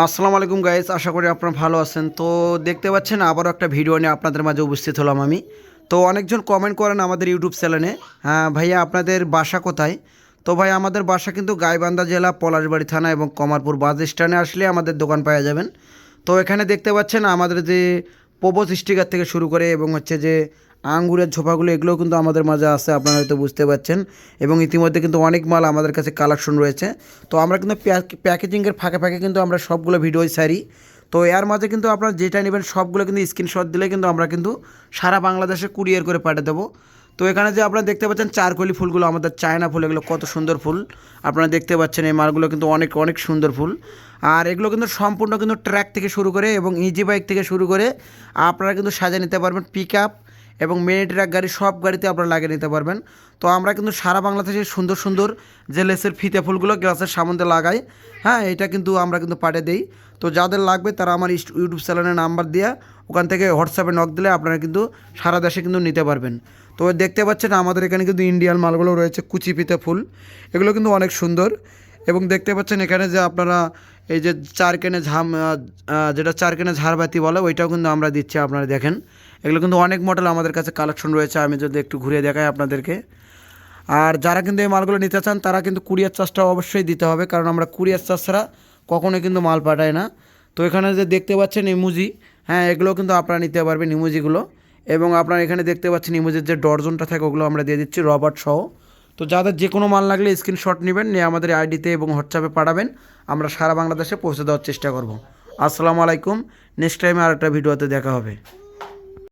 আসসালামু আলাইকুম গাইজ আশা করি আপনারা ভালো আছেন। তো দেখতে পাচ্ছেন, আবারও একটা ভিডিও নিয়ে আপনাদের মাঝে উপস্থিত হলাম আমি। তো অনেকজন কমেন্ট করেন আমাদের ইউটিউব চ্যানেলে হ্যাঁ ভাইয়া, আপনাদের বাসা কোথায়? তো ভাই, আমাদের বাসা কিন্তু গাইবান্ধা জেলা, পলাশবাড়ি থানা এবং কমারপুর বাস স্ট্যান্ডে আসলে আমাদের দোকান পাওয়া যাবেন। তো এখানে দেখতে পাচ্ছেন, আমাদের যে পোবো স্টিকার থেকে শুরু করে এবং হচ্ছে যে আঙ্গুরের ঝোপাগুলো, এগুলোও কিন্তু আমাদের মাঝে আসে আপনারা হয়তো বুঝতে পারছেন। এবং ইতিমধ্যে কিন্তু অনেক মাল আমাদের কাছে কালেকশন রয়েছে। তো আমরা কিন্তু প্যাকেজিংয়ের ফাঁকে ফাঁকে কিন্তু আমরা সবগুলো ভিডিওই সারি তো এর মাঝে কিন্তু আপনারা যেটা নেবেন সবগুলো কিন্তু স্ক্রিনশট দিলে কিন্তু আমরা কিন্তু সারা বাংলাদেশে কুরিয়ার করে পাঠিয়ে দেবো। তো এখানে যে আপনারা দেখতে পাচ্ছেন চারকলি ফুলগুলো আমাদের চায়না ফুল, এগুলো কত সুন্দর ফুল। আপনারা দেখতে পাচ্ছেন এই মালগুলো কিন্তু অনেক অনেক সুন্দর ফুল। আর এগুলো কিন্তু সম্পূর্ণ কিন্তু ট্র্যাক থেকে শুরু করে এবং ইজি বাইক থেকে শুরু করে আপনারা কিন্তু সাজিয়ে নিতে পারবেন পিক আপ এবং মিনি ট্রাক গাড়ি, সব গাড়িতে আপনারা লাগিয়ে নিতে পারবেন। তো আমরা কিন্তু সারা বাংলাদেশে সুন্দর সুন্দর যে লেসের ফিতে ফুলগুলো গ্লাসের সামনে লাগাই। হ্যাঁ এটা কিন্তু আমরা কিন্তু পাঠিয়ে দিই। তো যাদের লাগবে তারা আমার ইউটিউব চ্যানেলের নাম্বার দিয়ে ওখান থেকে হোয়াটসঅ্যাপে নক দিলে আপনারা কিন্তু সারা দেশে কিন্তু নিতে পারবেন। তো দেখতে পাচ্ছেন আমাদের এখানে কিন্তু ইন্ডিয়ান মালগুলো রয়েছে কুচি পিতে ফুল। এগুলো কিন্তু অনেক সুন্দর। এবং দেখতে পাচ্ছেন এখানে যে আপনারা এই যে চার কেনে ঝাম যেটা চার কেনে ঝাড়বাতি বলে, ওইটাও কিন্তু আমরা দিচ্ছি, আপনারা দেখেন। এগুলো কিন্তু অনেক মডেল আমাদের কাছে কালেকশন রয়েছে, আমি যদি একটু ঘুরে দেখাই আপনাদেরকে। আর যারা কিন্তু এই মালগুলো নিতে চান, তারা কিন্তু কুরিয়ার চার্জটা অবশ্যই দিতে হবে, কারণ আমরা কুরিয়ার চার্জ ছাড়া কখনোই কিন্তু মাল পাঠায় না। তো এখানে যে দেখতে পাচ্ছেন ইমুজি হ্যাঁ এগুলো কিন্তু আপনারা নিতে পারবেন ইমুজিগুলো। এবং আপনারা এখানে দেখতে পাচ্ছেন ইমুজির যে ডর্জনটা থাকে, ওগুলো আমরা দিয়ে দিচ্ছি, রবার্ট সহ। তো যাদের যে কোনো মাল লাগলে স্ক্রিনশট নেবেন, নিয়ে আমাদের আইডিতে এবং হোয়াটসঅ্যাপে পাঠাবেন। আমরা সারা বাংলাদেশে পৌঁছে দেওয়ার চেষ্টা করব। আসসালামু আলাইকুম, নেক্সট টাইমে আর একটা ভিডিওতে দেখা হবে।